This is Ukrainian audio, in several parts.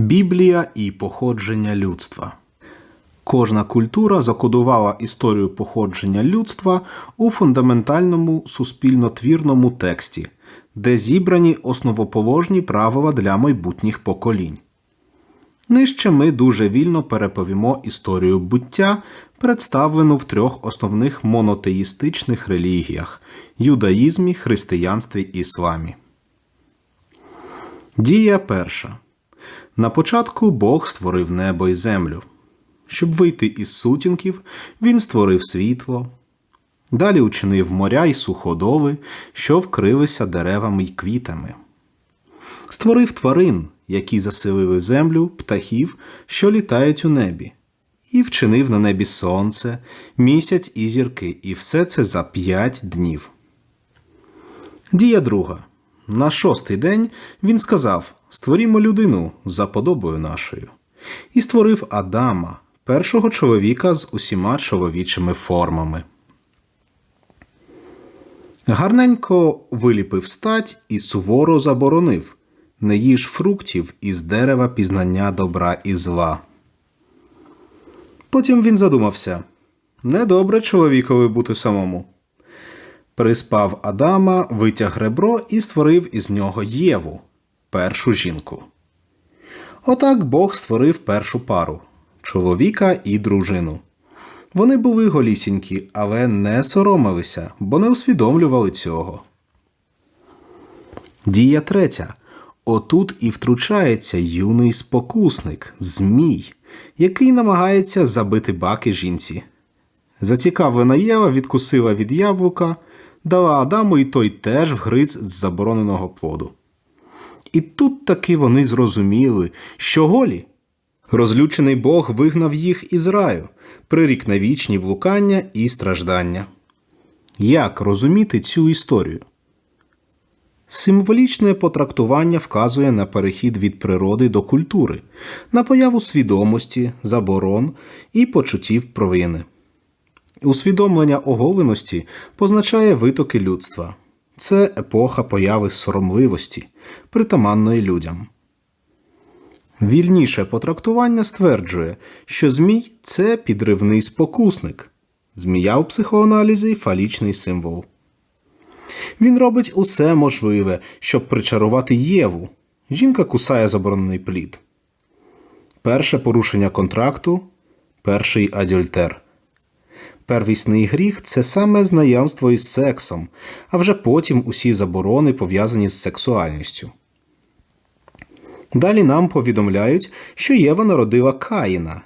Біблія і походження людства. Кожна культура закодувала історію походження людства у фундаментальному суспільнотвірному тексті, де зібрані основоположні правила для майбутніх поколінь. Нижче ми дуже вільно переповімо історію буття, представлену в трьох основних монотеїстичних релігіях юдаїзмі, християнстві і ісламі. Дія перша. На початку Бог створив небо і землю. Щоб вийти із сутінків, він створив світло. Далі учинив моря й суходоли, що вкрилися деревами й квітами. Створив тварин, які заселили землю, птахів, що літають у небі, і вчинив на небі сонце, місяць і зірки, і все це за п'ять днів. Дія друга. На шостий день він сказав: Створімо людину за подобою нашою, і створив Адама, першого чоловіка з усіма чоловічими формами. Гарненько виліпив стать і суворо заборонив не їж фруктів із дерева пізнання добра і зла. Потім він задумався недобре чоловікові бути самому. Приспав Адама, витяг ребро і створив із нього Єву, першу жінку. Отак Бог створив першу пару чоловіка і дружину. Вони були голісінькі, але не соромилися, бо не усвідомлювали цього. Дія третя. Отут і втручається юний спокусник, Змій, який намагається забити баки жінці. Зацікавлена Єва відкусила від яблука, дала Адаму, і той теж вгриз з забороненого плоду. І тут таки вони зрозуміли, що голі. Розлючений Бог вигнав їх із раю, прирік на вічні блукання і страждання. Як розуміти цю історію? Символічне потрактування вказує на перехід від природи до культури, на появу свідомості, заборон і почуттів провини. Усвідомлення оголеності позначає витоки людства. Це епоха появи соромливості, притаманної людям. Вільніше потрактування стверджує, що Змій це підривний спокусник. Змія у психоаналізі фалічний символ. Він робить усе можливе, щоб причарувати Єву. Жінка кусає заборонений плід. Перше порушення контракту перший адюльтер. Первісний гріх це саме знайомство із сексом, а вже потім усі заборони пов'язані з сексуальністю. Далі нам повідомляють, що Єва народила Каїна,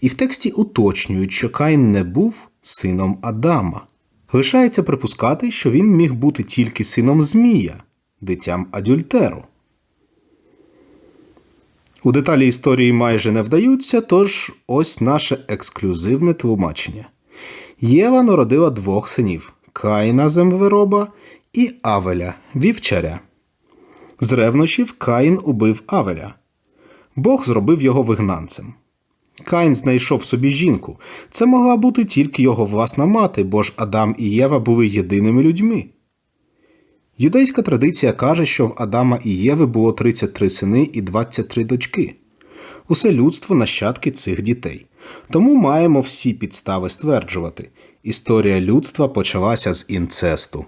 і в тексті уточнюють, що Каїн не був сином Адама. Лишається припускати, що він міг бути тільки сином Змія, дитям Адюльтеру. У деталі історії майже не вдаються, тож ось наше ексклюзивне тлумачення. Єва народила двох синів Каїна землероба і Авеля вівчаря. З ревнощів Каїн убив Авеля. Бог зробив його вигнанцем. Каїн знайшов собі жінку. Це могла бути тільки його власна мати, бо ж Адам і Єва були єдиними людьми. Юдейська традиція каже, що в Адама і Єви було 33 сини і 23 дочки. Усе людство нащадки цих дітей. Тому маємо всі підстави стверджувати історія людства почалася з інцесту.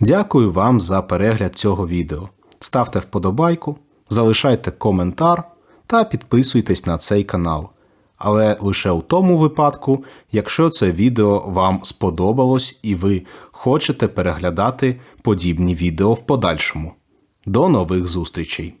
Дякую вам за перегляд цього відео. Ставте вподобайку, залишайте коментар та підписуйтесь на цей канал. Але лише у тому випадку, якщо це відео вам сподобалось і ви хочете переглядати подібні відео в подальшому. До нових зустрічей!